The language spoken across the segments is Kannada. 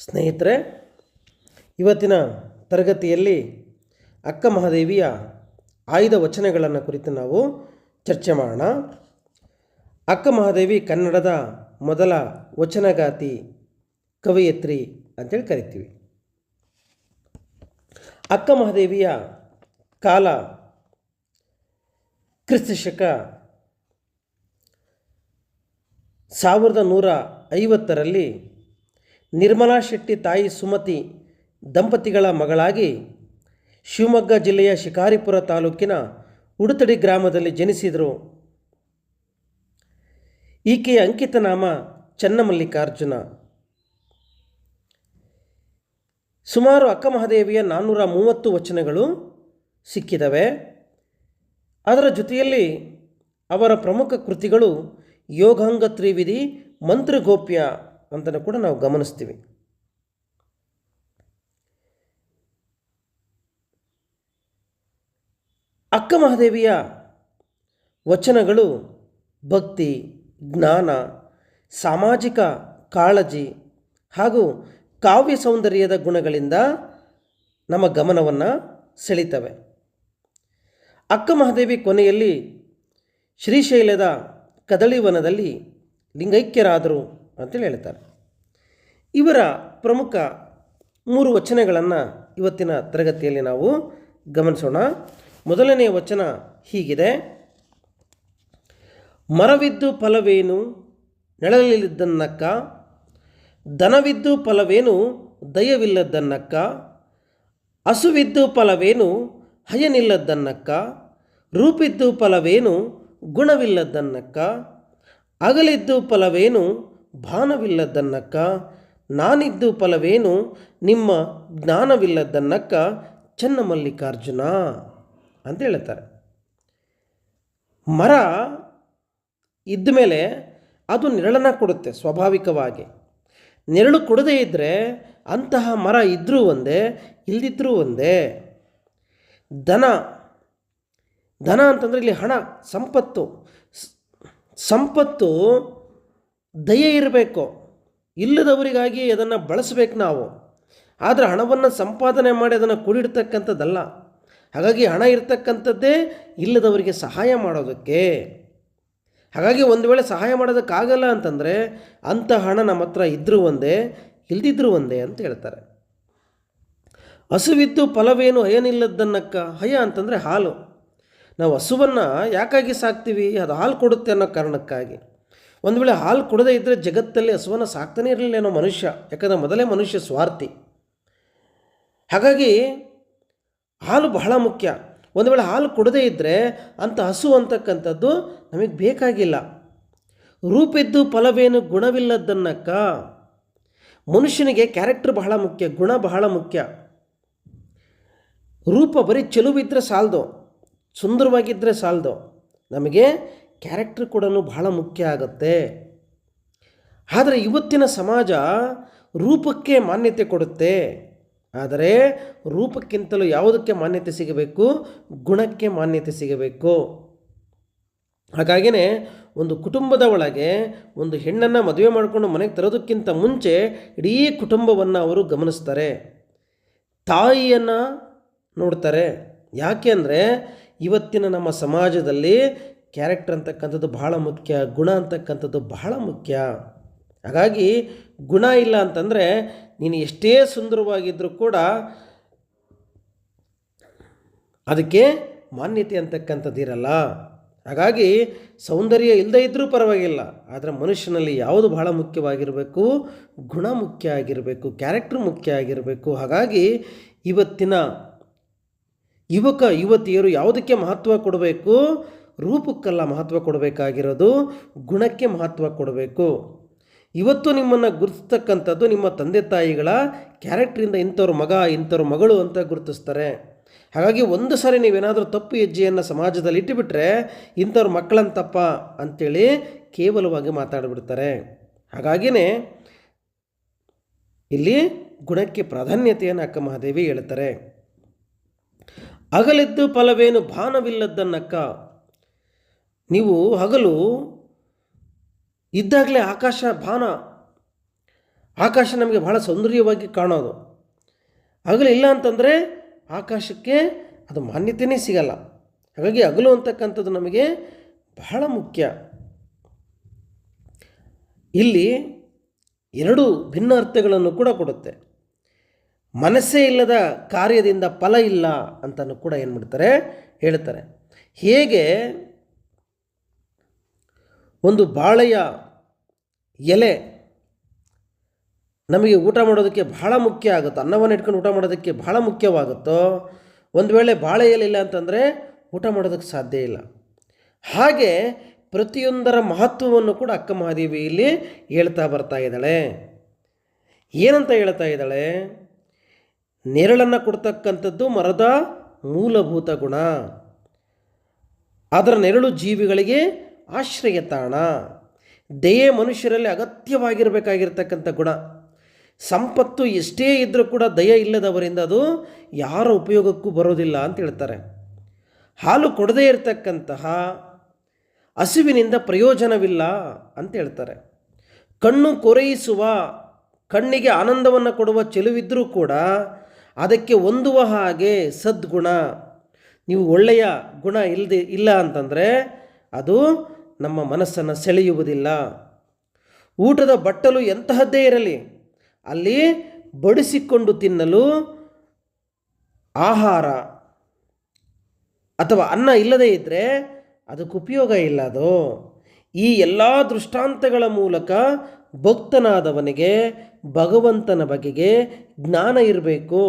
ಸ್ನೇಹಿತರೆ, ಇವತ್ತಿನ ತರಗತಿಯಲ್ಲಿ ಅಕ್ಕ ಮಹಾದೇವಿಯ ಆಯ್ದ ವಚನಗಳನ್ನು ಕುರಿತು ನಾವು ಚರ್ಚೆ ಮಾಡೋಣ. ಅಕ್ಕ ಮಹಾದೇವಿ ಕನ್ನಡದ ಮೊದಲ ವಚನಗಾತಿ ಕವಯತ್ರಿ ಅಂತೇಳಿ ಕರಿತೀವಿ. ಅಕ್ಕ ಮಹಾದೇವಿಯ ಕಾಲ ಕ್ರಿಸ್ತಶಕ ಸಾವಿರದ ನೂರ ಐವತ್ತರಲ್ಲಿ ನಿರ್ಮಲಾ ಶೆಟ್ಟಿ ತಾಯಿ ಸುಮತಿ ದಂಪತಿಗಳ ಮಗಳಾಗಿ ಶಿವಮೊಗ್ಗ ಜಿಲ್ಲೆಯ ಶಿಕಾರಿಪುರ ತಾಲೂಕಿನ ಉಡುತಡಿ ಗ್ರಾಮದಲ್ಲಿ ಜನಿಸಿದರು. ಈಕೆಯ ಅಂಕಿತ ನಾಮ ಚನ್ನಮಲ್ಲಿಕಾರ್ಜುನ. ಸುಮಾರು ಅಕ್ಕಮಹಾದೇವಿಯ ನಾನ್ನೂರ ಮೂವತ್ತು ವಚನಗಳು ಸಿಕ್ಕಿದವೆ. ಅದರ ಜೊತೆಯಲ್ಲಿ ಅವರ ಪ್ರಮುಖ ಕೃತಿಗಳು ಯೋಗಾಂಗ ತ್ರಿವಿಧಿ, ಮಂತ್ರಗೋಪ್ಯ ಅಂತಲೂ ಕೂಡ ನಾವು ಗಮನಿಸ್ತೀವಿ. ಅಕ್ಕ ಮಹಾದೇವಿಯ ವಚನಗಳು ಭಕ್ತಿ, ಜ್ಞಾನ, ಸಾಮಾಜಿಕ ಕಾಳಜಿ ಹಾಗೂ ಕಾವ್ಯ ಸೌಂದರ್ಯದ ಗುಣಗಳಿಂದ ನಮ್ಮ ಗಮನವನ್ನು ಸೆಳೀತವೆ. ಅಕ್ಕ ಮಹಾದೇವಿ ಕೊನೆಯಲ್ಲಿ ಶ್ರೀಶೈಲದ ಕದಳಿವನದಲ್ಲಿ ಲಿಂಗೈಕ್ಯರಾದರು. ಅಂತೇಳಿ ಹೇಳ್ತಾರೆ. ಇವರ ಪ್ರಮುಖ ಮೂರು ವಚನಗಳನ್ನು ಇವತ್ತಿನ ತರಗತಿಯಲ್ಲಿ ನಾವು ಗಮನಿಸೋಣ. ಮೊದಲನೆಯ ವಚನ ಹೀಗಿದೆ. ಮರವಿದ್ದು ಫಲವೇನು? ನೆಳಲಿದ್ದನ್ನಕ್ಕ ದನವಿದ್ದು ಫಲವೇನು? ದಯವಿಲ್ಲದ್ದನ್ನಕ್ಕ. ಹಸುವಿದ್ದು ಫಲವೇನು? ಹಯನಿಲ್ಲದ್ದನ್ನಕ್ಕ. ರೂಪಿದ್ದು ಫಲವೇನು? ಗುಣವಿಲ್ಲದ್ದನ್ನಕ್ಕ. ಅಗಲಿದ್ದು ಫಲವೇನು? ಭಾನವಿಲ್ಲದ್ದನ್ನಕ್ಕ ನಾನಿದ್ದು ಫಲವೇನು? ನಿಮ್ಮ ಜ್ಞಾನವಿಲ್ಲದ್ದನ್ನಕ್ಕ ಚನ್ನಮಲ್ಲಿಕಾರ್ಜುನ ಅಂತ ಹೇಳ್ತಾರೆ. ಮರ ಇದ್ದ ಮೇಲೆ ಅದು ನೆರಳನ್ನು ಕೊಡುತ್ತೆ ಸ್ವಾಭಾವಿಕವಾಗಿ. ನೆರಳು ಕೊಡದೇ ಇದ್ದರೆ ಅಂತಹ ಮರ ಇದ್ದರೂ ಒಂದೇ, ಇಲ್ದಿದ್ರೂ ಒಂದೇ. ದನ ಧನ ಅಂತಂದರೆ ಇಲ್ಲಿ ಹಣ, ಸಂಪತ್ತು. ಸಂಪತ್ತು ದಯೆ ಇರಬೇಕು. ಇಲ್ಲದವರಿಗಾಗಿ ಅದನ್ನು ಬಳಸಬೇಕು ನಾವು. ಆದರೆ ಹಣವನ್ನು ಸಂಪಾದನೆ ಮಾಡಿ ಅದನ್ನು ಕೂಡಿಡ್ತಕ್ಕಂಥದ್ದಲ್ಲ. ಹಾಗಾಗಿ ಹಣ ಇರ್ತಕ್ಕಂಥದ್ದೇ ಇಲ್ಲದವರಿಗೆ ಸಹಾಯ ಮಾಡೋದಕ್ಕೆ. ಹಾಗಾಗಿ ಒಂದು ವೇಳೆ ಸಹಾಯ ಮಾಡೋದಕ್ಕಾಗಲ್ಲ ಅಂತಂದರೆ ಅಂಥ ಹಣ ನಮ್ಮ ಹತ್ರ ಇದ್ದರೂ ಒಂದೇ, ಇಲ್ದಿದ್ರೂ ಒಂದೇ ಅಂತ ಹೇಳ್ತಾರೆ. ಹಸುವಿದ್ದು ಫಲವೇನು ಹಯನಿಲ್ಲದ್ದನ್ನಕ್ಕ? ಹಯ ಅಂತಂದರೆ ಹಾಲು. ನಾವು ಹಸುವನ್ನು ಯಾಕಾಗಿ ಸಾಕ್ತೀವಿ? ಅದು ಹಾಲು ಕೊಡುತ್ತೆ ಅನ್ನೋ ಕಾರಣಕ್ಕಾಗಿ. ಒಂದು ವೇಳೆ ಹಾಲು ಕೊಡದೇ ಇದ್ದರೆ ಜಗತ್ತಲ್ಲಿ ಹಸುವನ್ನು ಸಾಕ್ತಾನೇ ಇರಲಿಲ್ಲ ಅನ್ನೋ ಮನುಷ್ಯ, ಯಾಕಂದರೆ ಮೊದಲೇ ಮನುಷ್ಯ ಸ್ವಾರ್ಥಿ. ಹಾಗಾಗಿ ಹಾಲು ಬಹಳ ಮುಖ್ಯ. ಒಂದು ವೇಳೆ ಹಾಲು ಕೊಡದೇ ಇದ್ದರೆ ಅಂಥ ಹಸು ಅಂತಕ್ಕಂಥದ್ದು ನಮಗೆ ಬೇಕಾಗಿಲ್ಲ. ರೂಪಿದ್ದು ಫಲವೇನು ಗುಣವಿಲ್ಲದ್ದನ್ನಕ್ಕ. ಮನುಷ್ಯನಿಗೆ ಕ್ಯಾರೆಕ್ಟರ್ ಬಹಳ ಮುಖ್ಯ, ಗುಣ ಬಹಳ ಮುಖ್ಯ. ರೂಪ ಬರೀ ಚೆಲುವಿದ್ದರೆ ಸಾಲದು ಸುಂದರವಾಗಿದ್ದರೆ ಸಾಲದು. ನಮಗೆ ಕ್ಯಾರೆಕ್ಟರ್ ಕೂಡ ಬಹಳ ಮುಖ್ಯ ಆಗುತ್ತೆ. ಆದರೆ ಇವತ್ತಿನ ಸಮಾಜ ರೂಪಕ್ಕೆ ಮಾನ್ಯತೆ ಕೊಡುತ್ತೆ. ಆದರೆ ರೂಪಕ್ಕಿಂತಲೂ ಯಾವುದಕ್ಕೆ ಮಾನ್ಯತೆ ಸಿಗಬೇಕು? ಗುಣಕ್ಕೆ ಮಾನ್ಯತೆ ಸಿಗಬೇಕು. ಹಾಗಾಗಿಯೇ ಒಂದು ಕುಟುಂಬದ ಒಳಗೆ ಒಂದು ಹೆಣ್ಣನ್ನು ಮದುವೆ ಮಾಡಿಕೊಂಡು ಮನೆಗೆ ತರೋದಕ್ಕಿಂತ ಮುಂಚೆ ಇಡೀ ಕುಟುಂಬವನ್ನು ಅವರು ಗಮನಿಸ್ತಾರೆ. ತಾಯಿಯನ್ನು ನೋಡ್ತಾರೆ. ಯಾಕೆ ಅಂದರೆ ಇವತ್ತಿನ ನಮ್ಮ ಸಮಾಜದಲ್ಲಿ ಕ್ಯಾರೆಕ್ಟರ್ ಅಂತಕ್ಕಂಥದ್ದು ಬಹಳ ಮುಖ್ಯ, ಗುಣ ಅಂತಕ್ಕಂಥದ್ದು ಬಹಳ ಮುಖ್ಯ. ಹಾಗಾಗಿ ಗುಣ ಇಲ್ಲ ಅಂತಂದರೆ ನೀನು ಎಷ್ಟೇ ಸುಂದರವಾಗಿದ್ದರೂ ಕೂಡ ಅದಕ್ಕೆ ಮಾನ್ಯತೆ ಅಂತಕ್ಕಂಥದ್ದು ಇರಲ್ಲ. ಹಾಗಾಗಿ ಸೌಂದರ್ಯ ಇಲ್ಲದೇ ಇದ್ದರೂ ಪರವಾಗಿಲ್ಲ, ಆದರೆ ಮನುಷ್ಯನಲ್ಲಿ ಯಾವುದು ಬಹಳ ಮುಖ್ಯವಾಗಿರಬೇಕು? ಗುಣ ಮುಖ್ಯ ಆಗಿರಬೇಕು ಕ್ಯಾರೆಕ್ಟರ್ ಮುಖ್ಯ ಆಗಿರಬೇಕು. ಹಾಗಾಗಿ ಇವತ್ತಿನ ಯುವಕ, ಯುವತಿಯರು ಯಾವುದಕ್ಕೆ ಮಹತ್ವ ಕೊಡಬೇಕು? ರೂಪಕ್ಕಲ್ಲ ಮಹತ್ವ ಕೊಡಬೇಕಾಗಿರೋದು, ಗುಣಕ್ಕೆ ಮಹತ್ವ ಕೊಡಬೇಕು. ಇವತ್ತು ನಿಮ್ಮನ್ನು ಗುರುತಿಸ್ತಕ್ಕಂಥದ್ದು ನಿಮ್ಮ ತಂದೆ ತಾಯಿಗಳ ಕ್ಯಾರೆಕ್ಟ್ರಿಂದ ಇಂಥವ್ರ ಮಗ, ಇಂಥವ್ರ ಮಗಳು ಅಂತ ಗುರುತಿಸ್ತಾರೆ. ಹಾಗಾಗಿ ಒಂದು ಸಾರಿ ನೀವೇನಾದರೂ ತಪ್ಪು ಹೆಜ್ಜೆಯನ್ನು ಸಮಾಜದಲ್ಲಿ ಇಟ್ಟುಬಿಟ್ರೆ ಇಂಥವ್ರ ಮಕ್ಕಳಂತಪ್ಪ ಅಂಥೇಳಿ ಕೇವಲವಾಗಿ ಮಾತಾಡಿಬಿಡ್ತಾರೆ. ಹಾಗಾಗಿಯೇ ಇಲ್ಲಿ ಗುಣಕ್ಕೆ ಪ್ರಾಧಾನ್ಯತೆಯನ್ನು ಅಕ್ಕ ಮಹಾದೇವಿ ಹೇಳ್ತಾರೆ. ಅಗಲಿದ್ದು ಫಲವೇನು ಭಾನವಿಲ್ಲದ್ದನ್ನಕ್ಕ ನೀವು ಹಗಲು ಇದ್ದಾಗಲೇ ಆಕಾಶ ಭಾನ, ಆಕಾಶ ನಮಗೆ ಬಹಳ ಸೌಂದರ್ಯವಾಗಿ ಕಾಣೋದು. ಹಗಲು ಇಲ್ಲ ಅಂತಂದರೆ ಆಕಾಶಕ್ಕೆ ಅದು ಮಾನ್ಯತೆಯೇ ಸಿಗಲ್ಲ. ಹಾಗಾಗಿ ಹಗಲು ಅಂತಕ್ಕಂಥದ್ದು ನಮಗೆ ಬಹಳ ಮುಖ್ಯ. ಇಲ್ಲಿ ಎರಡು ಭಿನ್ನ ಅರ್ಥಗಳನ್ನು ಕೂಡ ಕೊಡುತ್ತೆ. ಮನಸ್ಸೇ ಇಲ್ಲದ ಕಾರ್ಯದಿಂದ ಫಲ ಇಲ್ಲ ಅಂತಲೂ ಕೂಡ ಏನು ಮಾಡ್ತಾರೆ? ಹೇಳ್ತಾರೆ. ಹೇಗೆ ಒಂದು ಬಾಳೆಯ ಎಲೆ ನಮಗೆ ಊಟ ಮಾಡೋದಕ್ಕೆ ಬಹಳ ಮುಖ್ಯ ಆಗುತ್ತೆ, ಅನ್ನವನ್ನು ಇಟ್ಕೊಂಡು ಊಟ ಮಾಡೋದಕ್ಕೆ ಬಹಳ ಮುಖ್ಯವಾಗುತ್ತೋ, ಒಂದು ವೇಳೆ ಬಾಳೆ ಎಲೆ ಇಲ್ಲ ಅಂತಂದರೆ ಊಟ ಮಾಡೋದಕ್ಕೆ ಸಾಧ್ಯ ಇಲ್ಲ. ಹಾಗೆ ಪ್ರತಿಯೊಂದರ ಮಹತ್ವವನ್ನು ಕೂಡ ಅಕ್ಕ ಮಹಾದೇವಿ ಇಲ್ಲಿ ಹೇಳ್ತಾ ಬರ್ತಾ ಇದ್ದಾಳೆ. ಏನಂತ ಹೇಳ್ತಾ ಇದ್ದಾಳೆ? ನೆರಳನ್ನು ಕೊಡ್ತಕ್ಕಂಥದ್ದು ಮರದ ಮೂಲಭೂತ ಗುಣ. ಅದರ ನೆರಳು ಜೀವಿಗಳಿಗೆ ಆಶ್ರಯ ತಾಣ. ದಯೆ ಮನುಷ್ಯರಲ್ಲಿ ಅಗತ್ಯವಾಗಿರಬೇಕಾಗಿರ್ತಕ್ಕಂಥ ಗುಣ. ಸಂಪತ್ತು ಎಷ್ಟೇ ಇದ್ದರೂ ಕೂಡ ದಯ ಇಲ್ಲದವರಿಂದ ಅದು ಯಾರ ಉಪಯೋಗಕ್ಕೂ ಬರೋದಿಲ್ಲ ಅಂತ ಹೇಳ್ತಾರೆ. ಹಾಲು ಕೊಡದೇ ಇರತಕ್ಕಂತಹ ಹಸಿವಿನಿಂದ ಪ್ರಯೋಜನವಿಲ್ಲ ಅಂತ ಹೇಳ್ತಾರೆ. ಕಣ್ಣು ಕೊರೆಯಿಸುವ, ಕಣ್ಣಿಗೆ ಆನಂದವನ್ನು ಕೊಡುವ ಚೆಲುವಿದ್ದರೂ ಕೂಡ ಅದಕ್ಕೆ ಹೊಂದುವ ಹಾಗೆ ಸದ್ಗುಣ. ನೀವು ಒಳ್ಳೆಯ ಗುಣ ಇಲ್ಲದೆ ಇಲ್ಲ ಅಂತಂದರೆ ಅದು ನಮ್ಮ ಮನಸ್ಸನ್ನು ಸೆಳೆಯುವುದಿಲ್ಲ. ಊಟದ ಬಟ್ಟಲು ಎಂತಹದ್ದೇ ಇರಲಿ, ಅಲ್ಲಿ ಬಡಿಸಿಕೊಂಡು ತಿನ್ನಲು ಆಹಾರ ಅಥವಾ ಅನ್ನ ಇಲ್ಲದೇ ಇದ್ದರೆ ಅದಕ್ಕೆ ಉಪಯೋಗ ಇಲ್ಲ ಅದು. ಈ ಎಲ್ಲ ದೃಷ್ಟಾಂತಗಳ ಮೂಲಕ ಭಕ್ತನಾದವನಿಗೆ, ಭಗವಂತನ ಬಗೆಗೆ ಜ್ಞಾನ ಇರಬೇಕು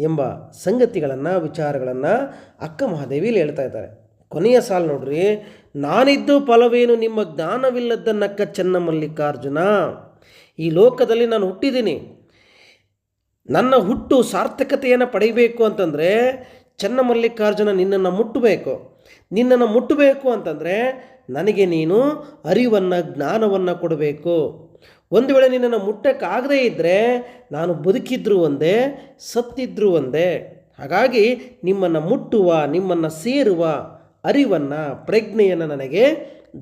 ಎಂಬ ಸಂಗತಿಗಳನ್ನು, ವಿಚಾರಗಳನ್ನು ಅಕ್ಕ ಮಹಾದೇವಿಯಲ್ಲಿ ಹೇಳ್ತಾ ಇದ್ದಾರೆ. ಕೊನೆಯ ಸಾಲು ನೋಡ್ರಿ, ನಾನಿದ್ದು ಫಲವೇನು ನಿಮ್ಮ ಜ್ಞಾನವಿಲ್ಲದ್ದನ್ನಕ್ಕ ಚೆನ್ನ ಮಲ್ಲಿಕಾರ್ಜುನ ಈ ಲೋಕದಲ್ಲಿ ನಾನು ಹುಟ್ಟಿದ್ದೀನಿ. ನನ್ನ ಹುಟ್ಟು ಸಾರ್ಥಕತೆಯನ್ನು ಪಡೆಯಬೇಕು ಅಂತಂದರೆ ಚನ್ನಮಲ್ಲಿಕಾರ್ಜುನ ನಿನ್ನನ್ನು ಮುಟ್ಟಬೇಕು. ನಿನ್ನನ್ನು ಮುಟ್ಟಬೇಕು ಅಂತಂದರೆ ನನಗೆ ನೀನು ಅರಿವನ್ನು, ಜ್ಞಾನವನ್ನು ಕೊಡಬೇಕು. ಒಂದು ವೇಳೆ ನಿನ್ನನ್ನು ಮುಟ್ಟಕ್ಕಾಗದೇ ಇದ್ದರೆ ನಾನು ಬದುಕಿದ್ರು ಒಂದೇ, ಸತ್ತಿದ್ರು ಒಂದೇ. ಹಾಗಾಗಿ ನಿಮ್ಮನ್ನು ಮುಟ್ಟುವ, ನಿಮ್ಮನ್ನು ಸೇರುವ ಅರಿವನ್ನು, ಪ್ರಜ್ಞೆಯನ್ನು ನನಗೆ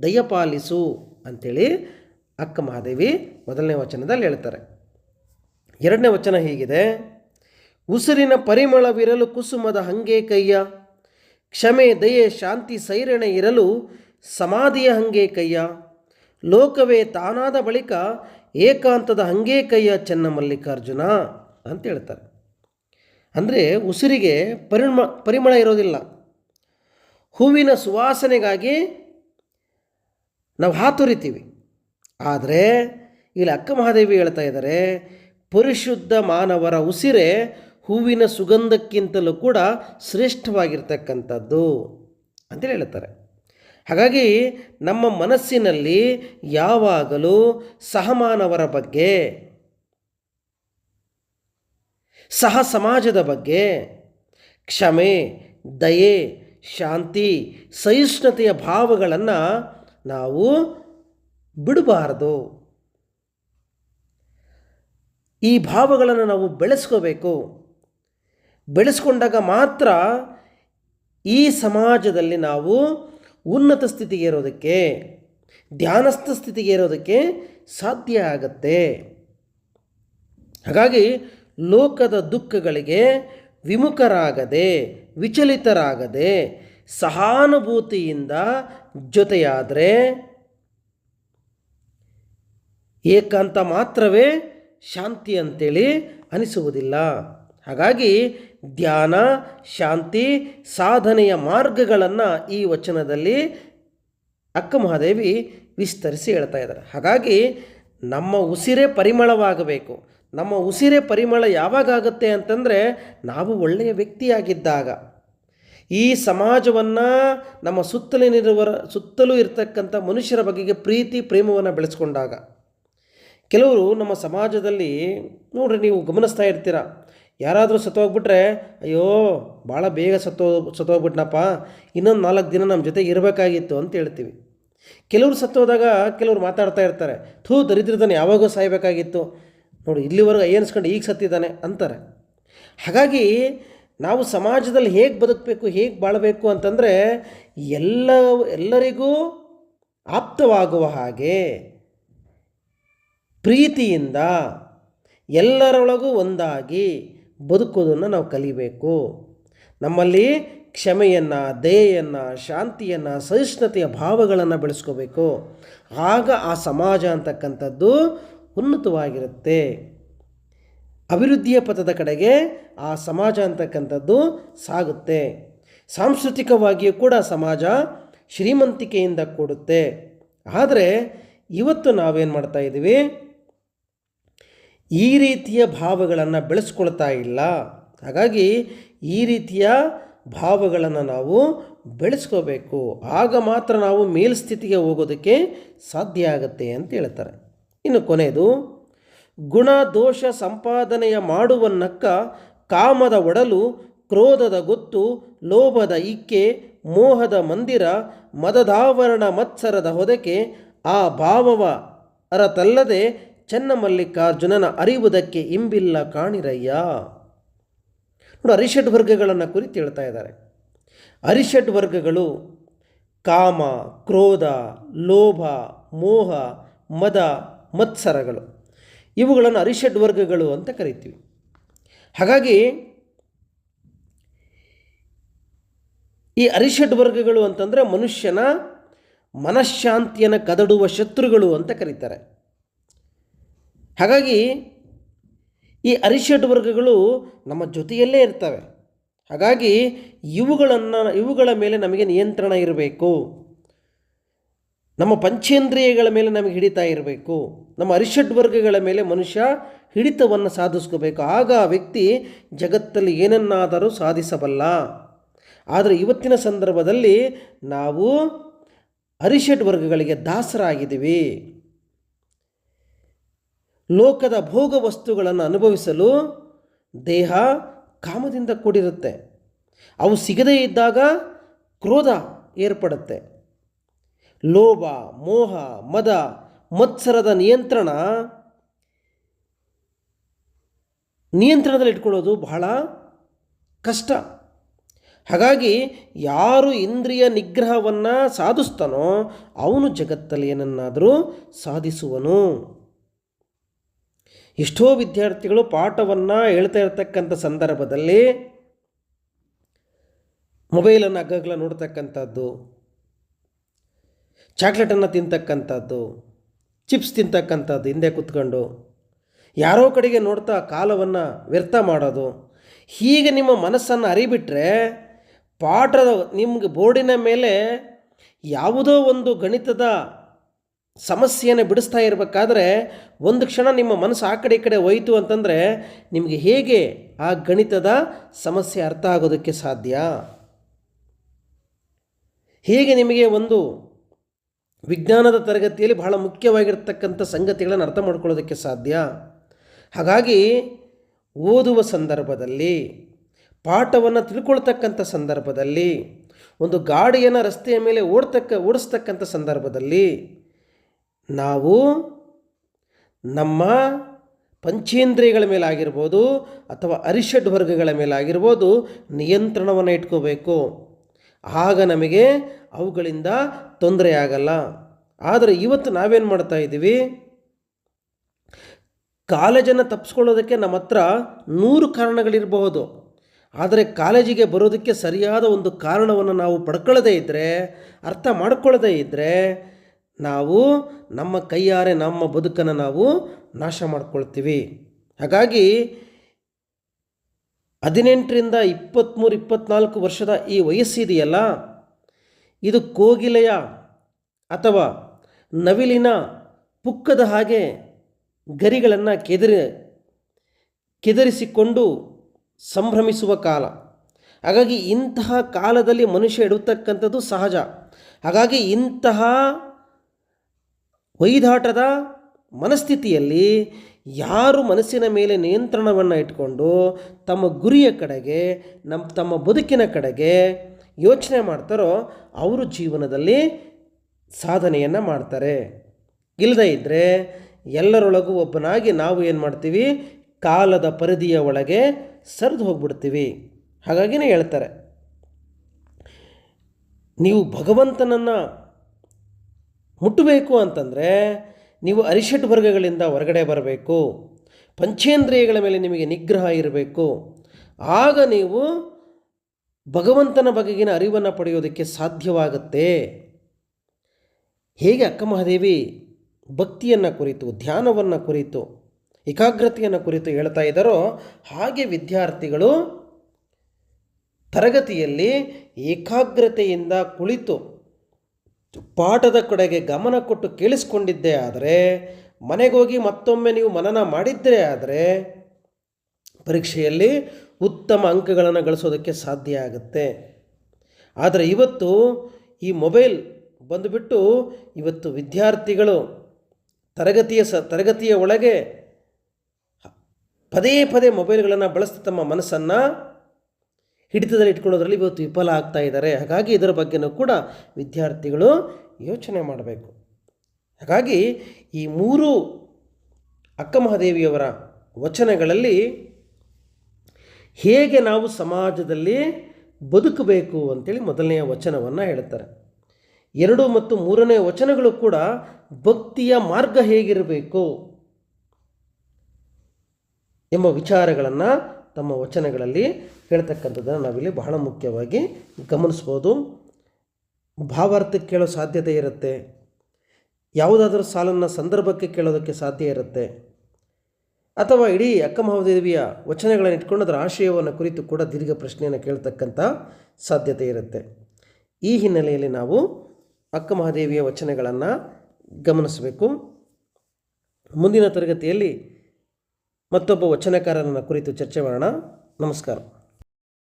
ದಯಪಾಲಿಸು ಅಂಥೇಳಿ ಅಕ್ಕ ಮಹಾದೇವಿ ಮೊದಲನೇ ವಚನದಲ್ಲಿ ಹೇಳ್ತಾರೆ. ಎರಡನೇ ವಚನ ಹೀಗಿದೆ. ಉಸಿರಿನ ಪರಿಮಳವಿರಲು ಕುಸುಮದ ಹಂಗೆ ಕೈಯ ಕ್ಷಮೆ, ದಯೆ, ಶಾಂತಿ, ಸೈರಣೆ ಇರಲು ಸಮಾಧಿಯ ಹಂಗೆ ಕೈಯ ಲೋಕವೇ ತಾನಾದ ಬಳಿಕ ಏಕಾಂತದ ಹಂಗೆ ಕೈಯ ಚೆನ್ನ ಮಲ್ಲಿಕಾರ್ಜುನ ಅಂತ ಹೇಳ್ತಾರೆ. ಅಂದರೆ ಉಸಿರಿಗೆ ಪರಿಮ, ಪರಿಮಳ ಇರೋದಿಲ್ಲ. ಹೂವಿನ ಸುವಾಸನೆಗಾಗಿ ನಾವು ಹಾತೊರಿತೀವಿ. ಆದರೆ ಇಲ್ಲಿ ಅಕ್ಕ ಮಹಾದೇವಿ ಹೇಳ್ತಾ ಇದ್ದಾರೆ, ಪರಿಶುದ್ಧ ಮಾನವರ ಉಸಿರೇ ಹೂವಿನ ಸುಗಂಧಕ್ಕಿಂತಲೂ ಕೂಡ ಶ್ರೇಷ್ಠವಾಗಿರ್ತಕ್ಕಂಥದ್ದು ಅಂತೇಳಿ ಹೇಳ್ತಾರೆ. ಹಾಗಾಗಿ ನಮ್ಮ ಮನಸ್ಸಿನಲ್ಲಿ ಯಾವಾಗಲೂ ಸಹಮಾನವರ ಬಗ್ಗೆ, ಸಹ ಸಮಾಜದ ಬಗ್ಗೆ ಕ್ಷಮೆ, ದಯೆ ಶಾಂತಿ, ಸಹಿಷ್ಣುತೆಯ ಭಾವಗಳನ್ನು ನಾವು ಬಿಡಬಾರದು. ಈ ಭಾವಗಳನ್ನು ನಾವು ಬೆಳೆಸ್ಕೋಬೇಕು. ಬೆಳೆಸ್ಕೊಂಡಾಗ ಮಾತ್ರ ಈ ಸಮಾಜದಲ್ಲಿ ನಾವು ಉನ್ನತ ಸ್ಥಿತಿಗೆ ಇರೋದಕ್ಕೆ ಧ್ಯಾನಸ್ಥ ಸ್ಥಿತಿಗೆ ಇರೋದಕ್ಕೆ ಸಾಧ್ಯ ಆಗತ್ತೆ. ಹಾಗಾಗಿ ಲೋಕದ ದುಃಖಗಳಿಗೆ ವಿಮುಖರಾಗದೆ ವಿಚಲಿತರಾಗದೆ ಸಹಾನುಭೂತಿಯಿಂದ ಜೊತೆಯಾದರೆ ಏಕಾಂತ ಮಾತ್ರವೇ ಶಾಂತಿ ಅಂತೇಳಿ ಅನಿಸುವುದಿಲ್ಲ. ಹಾಗಾಗಿ ಧ್ಯಾನ, ಶಾಂತಿ, ಸಾಧನೆಯ ಮಾರ್ಗಗಳನ್ನು ಈ ವಚನದಲ್ಲಿ ಅಕ್ಕ ಮಹಾದೇವಿ ವಿಸ್ತರಿಸಿ ಹೇಳ್ತಾ ಇದ್ದಾರೆ. ಹಾಗಾಗಿ ನಮ್ಮ ಉಸಿರೇ ಪರಿಮಳವಾಗಬೇಕು. ನಮ್ಮ ಉಸಿರೇ ಪರಿಮಳ ಯಾವಾಗ ಆಗುತ್ತೆ ಅಂತಂದರೆ ನಾವು ಒಳ್ಳೆಯ ವ್ಯಕ್ತಿಯಾಗಿದ್ದಾಗ. ಈ ಸಮಾಜವನ್ನು ನಮ್ಮ ಸುತ್ತಲಿನಿರುವರ ಸುತ್ತಲೂ ಇರತಕ್ಕಂಥ ಮನುಷ್ಯರ ಬಗೆಗೆ ಪ್ರೀತಿ, ಪ್ರೇಮವನ್ನು ಬೆಳೆಸ್ಕೊಂಡಾಗ, ಕೆಲವರು ನಮ್ಮ ಸಮಾಜದಲ್ಲಿ, ನೋಡ್ರಿ ನೀವು ಗಮನಿಸ್ತಾ ಇರ್ತೀರ, ಯಾರಾದರೂ ಸತ್ತೋಗ್ಬಿಟ್ರೆ, ಅಯ್ಯೋ ಭಾಳ ಬೇಗ ಸತ್ತೋ, ಸತ್ತೋಗ್ಬಿಟ್ನಪ್ಪ, ಇನ್ನೊಂದು ನಾಲ್ಕು ದಿನ ನಮ್ಮ ಜೊತೆಗೆ ಇರಬೇಕಾಗಿತ್ತು ಅಂತ ಹೇಳ್ತೀವಿ. ಕೆಲವರು ಸತ್ತೋದಾಗ ಕೆಲವರು ಮಾತಾಡ್ತಾ ಇರ್ತಾರೆ, ಥೂ ದರಿದ್ರದನ್ನು ಯಾವಾಗೋ ಸಾಯಬೇಕಾಗಿತ್ತು, ನೋಡಿ, ಇಲ್ಲಿವರೆಗೂ ಏನ್ಸ್ಕೊಂಡು ಈಗ ಸತ್ತಿದ್ದಾನೆ ಅಂತಾರೆ. ಹಾಗಾಗಿ ನಾವು ಸಮಾಜದಲ್ಲಿ ಹೇಗೆ ಬದುಕಬೇಕು, ಹೇಗೆ ಬಾಳಬೇಕು ಅಂತಂದರೆ ಎಲ್ಲ, ಎಲ್ಲರಿಗೂ ಆಪ್ತವಾಗುವ ಹಾಗೆ ಪ್ರೀತಿಯಿಂದ ಎಲ್ಲರೊಳಗೂ ಒಂದಾಗಿ ಬದುಕೋದನ್ನು ನಾವು ಕಲಿಬೇಕು. ನಮ್ಮಲ್ಲಿ ಕ್ಷಮೆಯನ್ನು, ದಯೆಯನ್ನು, ಶಾಂತಿಯನ್ನು, ಸಹಿಷ್ಣುತೆಯ ಭಾವಗಳನ್ನು ಬೆಳೆಸ್ಕೋಬೇಕು. ಆಗ ಆ ಸಮಾಜ ಅಂತಕ್ಕಂಥದ್ದು ಉನ್ನತವಾಗಿರುತ್ತೆ. ಅಭಿವೃದ್ಧಿಯ ಪಥದ ಕಡೆಗೆ ಆ ಸಮಾಜ ಅಂತಕ್ಕಂಥದ್ದು ಸಾಗುತ್ತೆ. ಸಾಂಸ್ಕೃತಿಕವಾಗಿಯೂ ಕೂಡ ಸಮಾಜ ಶ್ರೀಮಂತಿಕೆಯಿಂದ ಕೂಡುತ್ತೆ. ಆದರೆ ಇವತ್ತು ನಾವೇನು ಮಾಡ್ತಾ ಇದ್ದೀವಿ ಈ ರೀತಿಯ ಭಾವಗಳನ್ನು ಬೆಳೆಸ್ಕೊಳ್ತಾ ಇಲ್ಲ. ಹಾಗಾಗಿ ಈ ರೀತಿಯ ಭಾವಗಳನ್ನು ನಾವು ಬೆಳೆಸ್ಕೋಬೇಕು. ಆಗ ಮಾತ್ರ ನಾವು ಮೇಲ್ಸ್ಥಿತಿಗೆ ಹೋಗೋದಕ್ಕೆ ಸಾಧ್ಯ ಆಗುತ್ತೆ ಅಂತ ಹೇಳ್ತಾರೆ. ಇನ್ನು ಕೊನೆಯದು ಗುಣ ದೋಷ ಸಂಪಾದನೆಯ ಮಾಡುವನ್ನಕ್ಕ ಕಾಮದ ಒಡಲು, ಕ್ರೋಧದ ಗೊತ್ತು, ಲೋಭದ ಇಕ್ಕೆ, ಮೋಹದ ಮಂದಿರ, ಮದದಾವರಣ ಮತ್ಸರದ ಹೊದಕೆ ಆ ಭಾವವ ಅರತಲ್ಲದೆ ಚನ್ನಮಲ್ಲಿಕಾರ್ಜುನನ ಅರಿವುದಕ್ಕೆ ಇಂಬಿಲ್ಲ ಕಾಣಿರಯ್ಯ. ನೋಡಿ, ಅರಿಷಡ್ ವರ್ಗಗಳನ್ನು ಕುರಿತು ಹೇಳ್ತಾ ಇದ್ದಾರೆ. ಅರಿಷಡ್ ವರ್ಗಗಳು ಕಾಮ, ಕ್ರೋಧ, ಲೋಭ, ಮೋಹ, ಮದ, ಮತ್ಸರಗಳು. ಇವುಗಳನ್ನು ಅರಿಷಡ್ ವರ್ಗಗಳು ಅಂತ ಕರಿತೀವಿ. ಹಾಗಾಗಿ ಈ ಅರಿಷಡ್ ವರ್ಗಗಳು ಅಂತಂದರೆ ಮನುಷ್ಯನ ಮನಃಶಾಂತಿಯನ್ನು ಕದಡುವ ಶತ್ರುಗಳು ಅಂತ ಕರೀತಾರೆ. ಹಾಗಾಗಿ ಈ ಅರಿಷಡ್ ವರ್ಗಗಳು ನಮ್ಮ ಜೊತೆಯಲ್ಲೇ ಇರ್ತವೆ. ಹಾಗಾಗಿ ಇವುಗಳನ್ನು, ಇವುಗಳ ಮೇಲೆ ನಮಗೆ ನಿಯಂತ್ರಣ ಇರಬೇಕು. ನಮ್ಮ ಪಂಚೇಂದ್ರಿಯಗಳ ಮೇಲೆ ನಮಗೆ ಹಿಡಿತಾ ಇರಬೇಕು. ನಮ್ಮ ಅರಿಷಡ್ ವರ್ಗಗಳ ಮೇಲೆ ಮನುಷ್ಯ ಹಿಡಿತವನ್ನು ಸಾಧಿಸ್ಕೋಬೇಕು. ಆಗ ಆ ವ್ಯಕ್ತಿ ಜಗತ್ತಲ್ಲಿ ಏನನ್ನಾದರೂ ಸಾಧಿಸಬಲ್ಲ. ಆದರೆ ಇವತ್ತಿನ ಸಂದರ್ಭದಲ್ಲಿ ನಾವು ಅರಿಷಡ್ ವರ್ಗಗಳಿಗೆ ದಾಸರಾಗಿದ್ದೀವಿ. ಲೋಕದ ಭೋಗ ವಸ್ತುಗಳನ್ನು ಅನುಭವಿಸಲು ದೇಹ ಕಾಮದಿಂದ ಕೂಡಿರುತ್ತೆ. ಅವು ಸಿಗದೇ ಇದ್ದಾಗ ಕ್ರೋಧ ಏರ್ಪಡುತ್ತೆ. ಲೋಭ, ಮೋಹ, ಮದ, ಮತ್ಸರದ ನಿಯಂತ್ರಣ. ನಿಯಂತ್ರಣದಲ್ಲಿ ಇಟ್ಕೊಳ್ಳೋದು ಬಹಳ ಕಷ್ಟ. ಹಾಗಾಗಿ ಯಾರು ಇಂದ್ರಿಯ ನಿಗ್ರಹವನ್ನು ಸಾಧಿಸ್ತಾನೋ ಅವನು ಜಗತ್ತಲ್ಲಿ ಏನನ್ನಾದರೂ ಸಾಧಿಸುವನು. ಎಷ್ಟೋ ವಿದ್ಯಾರ್ಥಿಗಳು ಪಾಠವನ್ನು ಹೇಳ್ತಾ ಇರತಕ್ಕಂಥ ಸಂದರ್ಭದಲ್ಲಿ ಮೊಬೈಲನ್ನು ಅಗ್ಗಗ್ಲ ನೋಡ್ತಕ್ಕಂಥದ್ದು ಚಾಕ್ಲೇಟನ್ನು ತಿಂತಕ್ಕಂಥದ್ದು, ಚಿಪ್ಸ್ ತಿಂತಕ್ಕಂಥದ್ದು ಹಿಂದೆ ಕುತ್ಕೊಂಡು, ಯಾರೋ ಕಡೆಗೆ ನೋಡ್ತಾ ಕಾಲವನ್ನು ವ್ಯರ್ಥ ಮಾಡೋದು, ಹೀಗೆ ನಿಮ್ಮ ಮನಸ್ಸನ್ನು ಅರಿಬಿಟ್ರೆ ಪಾಠದ ನಿಮಗೆ ಬೋರ್ಡಿನ ಮೇಲೆ ಯಾವುದೋ ಒಂದು ಗಣಿತದ ಸಮಸ್ಯೆಯನ್ನು ಬಿಡಿಸ್ತಾ ಇರಬೇಕಾದ್ರೆ ಒಂದು ಕ್ಷಣ ನಿಮ್ಮ ಮನಸ್ಸು ಆ ಕಡೆ ಈ ಕಡೆ ಹೋಯಿತು ಅಂತಂದರೆ ನಿಮಗೆ ಹೇಗೆ ಆ ಗಣಿತದ ಸಮಸ್ಯೆ ಅರ್ಥ ಆಗೋದಕ್ಕೆ ಸಾಧ್ಯ? ಹೇಗೆ ನಿಮಗೆ ಒಂದು ವಿಜ್ಞಾನದ ತರಗತಿಯಲ್ಲಿ ಬಹಳ ಮುಖ್ಯವಾಗಿರ್ತಕ್ಕಂಥ ಸಂಗತಿಗಳನ್ನು ಅರ್ಥ ಮಾಡ್ಕೊಳ್ಳೋದಕ್ಕೆ ಸಾಧ್ಯ? ಹಾಗಾಗಿ ಓದುವ ಸಂದರ್ಭದಲ್ಲಿ, ಪಾಠವನ್ನು ತಿಳ್ಕೊಳ್ತಕ್ಕಂಥ ಸಂದರ್ಭದಲ್ಲಿ, ಒಂದು ಗಾಡಿಯನ್ನು ರಸ್ತೆಯ ಮೇಲೆ ಓಡ್ತಕ್ಕ, ಓಡಿಸ್ತಕ್ಕಂಥ ಸಂದರ್ಭದಲ್ಲಿ ನಾವು ನಮ್ಮ ಪಂಚೇಂದ್ರಿಯಗಳ ಮೇಲಾಗಿರ್ಬೋದು ಅಥವಾ ಅರಿಷಡ್ ವರ್ಗಗಳ ಮೇಲಾಗಿರ್ಬೋದು ನಿಯಂತ್ರಣವನ್ನು ಇಟ್ಕೋಬೇಕು. ಆಗ ನಮಗೆ ಅವುಗಳಿಂದ ತೊಂದರೆ ಆಗಲ್ಲ. ಆದರೆ ಇವತ್ತು ನಾವೇನು ಮಾಡ್ತಾ ಇದ್ದೀವಿ? ಕಾಲೇಜನ್ನು ತಪ್ಪಿಸ್ಕೊಳ್ಳೋದಕ್ಕೆ ನಮ್ಮ ಹತ್ರ ನೂರು ಕಾರಣಗಳಿರಬಹುದು. ಆದರೆ ಕಾಲೇಜಿಗೆ ಬರೋದಕ್ಕೆ ಸರಿಯಾದ ಒಂದು ಕಾರಣವನ್ನು ನಾವು ಪಡ್ಕೊಳ್ಳದೇ ಇದ್ದರೆ ಅರ್ಥ ಮಾಡ್ಕೊಳ್ಳದೇ ಇದ್ದರೆ ನಾವು ನಮ್ಮ ಕೈಯಾರೆ, ನಮ್ಮ ಬದುಕನ್ನು ನಾವು ನಾಶ ಮಾಡ್ಕೊಳ್ತೀವಿ. ಹಾಗಾಗಿ ಹದಿನೆಂಟರಿಂದ ಇಪ್ಪತ್ತ್ಮೂರು ಇಪ್ಪತ್ತ್ನಾಲ್ಕು ವರ್ಷದ ಈ ವಯಸ್ಸಿದೆಯಲ್ಲ ಇದು ಕೋಗಿಲೆಯ ಅಥವಾ ನವಿಲಿನ ಪುಕ್ಕದ ಹಾಗೆ ಗರಿಗಳನ್ನು ಕೆದರಿ, ಕೆದರಿಸಿಕೊಂಡು ಸಂಭ್ರಮಿಸುವ ಕಾಲ. ಹಾಗಾಗಿ ಇಂತಹ ಕಾಲದಲ್ಲಿ ಮನುಷ್ಯ ಇಡತಕ್ಕಂಥದ್ದು ಸಹಜ. ಹಾಗಾಗಿ ಇಂತಹ ವೈದಾಟದ ಮನಸ್ಥಿತಿಯಲ್ಲಿ ಯಾರು ಮನಸ್ಸಿನ ಮೇಲೆ ನಿಯಂತ್ರಣವನ್ನು ಇಟ್ಕೊಂಡು ತಮ್ಮ ಗುರಿಯ ಕಡೆಗೆ ನಮ್ಮ ತಮ್ಮ ಬದುಕಿನ ಕಡೆಗೆ ಯೋಚನೆ ಮಾಡ್ತಾರೋ ಅವರು ಜೀವನದಲ್ಲಿ ಸಾಧನೆಯನ್ನು ಮಾಡ್ತಾರೆ. ಇಲ್ಲದೇ ಇದ್ದರೆ ಎಲ್ಲರೊಳಗೂ ಒಬ್ಬನಾಗಿ ನಾವು ಏನು ಮಾಡ್ತೀವಿ? ಕಾಲದ ಪರಿಧಿಯ ಒಳಗೆ ಸರಿದು ಹೋಗ್ಬಿಡ್ತೀವಿ. ಹಾಗಾಗಿನೇ ಹೇಳ್ತಾರೆ. ನೀವು ಭಗವಂತನನ್ನು ಮುಟ್ಟಬೇಕು ಅಂತಂದರೆ ನೀವು ಅರಿಷಟ್ ವರ್ಗಗಳಿಂದ ಹೊರಗಡೆ ಬರಬೇಕು. ಪಂಚೇಂದ್ರಿಯಗಳ ಮೇಲೆ ನಿಮಗೆ ನಿಗ್ರಹ ಇರಬೇಕು. ಆಗ ನೀವು ಭಗವಂತನ ಬಗೆಗಿನ ಅರಿವನ್ನು ಪಡೆಯೋದಕ್ಕೆ ಸಾಧ್ಯವಾಗುತ್ತೆ. ಹೇಗೆ ಅಕ್ಕ ಮಹಾದೇವಿ ಭಕ್ತಿಯನ್ನು ಕುರಿತು, ಧ್ಯಾನವನ್ನು ಕುರಿತು, ಏಕಾಗ್ರತೆಯನ್ನು ಕುರಿತು ಹೇಳ್ತಾ ಇದ್ದಾರೋ ಹಾಗೆ ವಿದ್ಯಾರ್ಥಿಗಳು ತರಗತಿಯಲ್ಲಿ ಏಕಾಗ್ರತೆಯಿಂದ ಕುಳಿತು ಪಾಠದ ಕಡೆಗೆ ಗಮನ ಕೊಟ್ಟು ಕೇಳಿಸ್ಕೊಂಡಿದ್ದೇ ಆದರೆ, ಮನೆಗೋಗಿ ಮತ್ತೊಮ್ಮೆ ನೀವು ಮನನ ಮಾಡಿದ್ದರೆ ಆದರೆ, ಪರೀಕ್ಷೆಯಲ್ಲಿ ಉತ್ತಮ ಅಂಕಗಳನ್ನು ಗಳಿಸೋದಕ್ಕೆ ಸಾಧ್ಯ ಆಗುತ್ತೆ. ಆದರೆ ಇವತ್ತು ಈ ಮೊಬೈಲ್ ಬಂದುಬಿಟ್ಟು ಇವತ್ತು ವಿದ್ಯಾರ್ಥಿಗಳು ತರಗತಿಯ ಸ, ತರಗತಿಯ ಒಳಗೆ ಪದೇ ಪದೇ ಮೊಬೈಲ್ಗಳನ್ನು ಬಳಸ್ತಾ ತಮ್ಮ ಮನಸ್ಸನ್ನು ಹಿಡಿತದಲ್ಲಿ ಇಟ್ಕೊಳ್ಳೋದ್ರಲ್ಲಿ ಇವತ್ತು ವಿಫಲ ಆಗ್ತಾ ಇದ್ದಾರೆ. ಹಾಗಾಗಿ ಇದರ ಬಗ್ಗೆನೂ ಕೂಡ ವಿದ್ಯಾರ್ಥಿಗಳು ಯೋಚನೆ ಮಾಡಬೇಕು. ಹಾಗಾಗಿ ಈ ಮೂರು ಅಕ್ಕ ಮಹಾದೇವಿಯವರ ವಚನಗಳಲ್ಲಿ ಹೇಗೆ ನಾವು ಸಮಾಜದಲ್ಲಿ ಬದುಕಬೇಕು ಅಂತೇಳಿ ಮೊದಲನೆಯ ವಚನವನ್ನು ಹೇಳ್ತಾರೆ. ಎರಡು ಮತ್ತು ಮೂರನೇ ವಚನಗಳು ಕೂಡ ಭಕ್ತಿಯ ಮಾರ್ಗ ಹೇಗಿರಬೇಕು ಎಂಬ ವಿಚಾರಗಳನ್ನು ತಮ್ಮ ವಚನಗಳಲ್ಲಿ ಹೇಳ್ತಕ್ಕಂಥದ್ದನ್ನು ನಾವಿಲ್ಲಿ ಬಹಳ ಮುಖ್ಯವಾಗಿ ಗಮನಿಸ್ಬೋದು. ಭಾವಾರ್ಥಕ್ಕೆ ಕೇಳೋ ಸಾಧ್ಯತೆ ಇರುತ್ತೆ. ಯಾವುದಾದ್ರೂ ಸಾಲನ್ನು ಸಂದರ್ಭಕ್ಕೆ ಕೇಳೋದಕ್ಕೆ ಸಾಧ್ಯ ಇರುತ್ತೆ. ಅಥವಾ ಇಡೀ ಅಕ್ಕ ಮಹಾದೇವಿಯ ವಚನಗಳನ್ನು ಇಟ್ಕೊಂಡು ಅದರ ಆಶಯವನ್ನು ಕುರಿತು ಕೂಡ ದೀರ್ಘ ಪ್ರಶ್ನೆಯನ್ನು ಕೇಳ್ತಕ್ಕಂಥ ಸಾಧ್ಯತೆ ಇರುತ್ತೆ. ಈ ಹಿನ್ನೆಲೆಯಲ್ಲಿ ನಾವು ಅಕ್ಕ ಮಹಾದೇವಿಯ ವಚನಗಳನ್ನು ಗಮನಿಸಬೇಕು. ಮುಂದಿನ ತರಗತಿಯಲ್ಲಿ ಮತ್ತೊಬ್ಬ ವಚನಕಾರರನ್ನು ಕುರಿತು ಚರ್ಚೆ ಮಾಡೋಣ. ನಮಸ್ಕಾರ.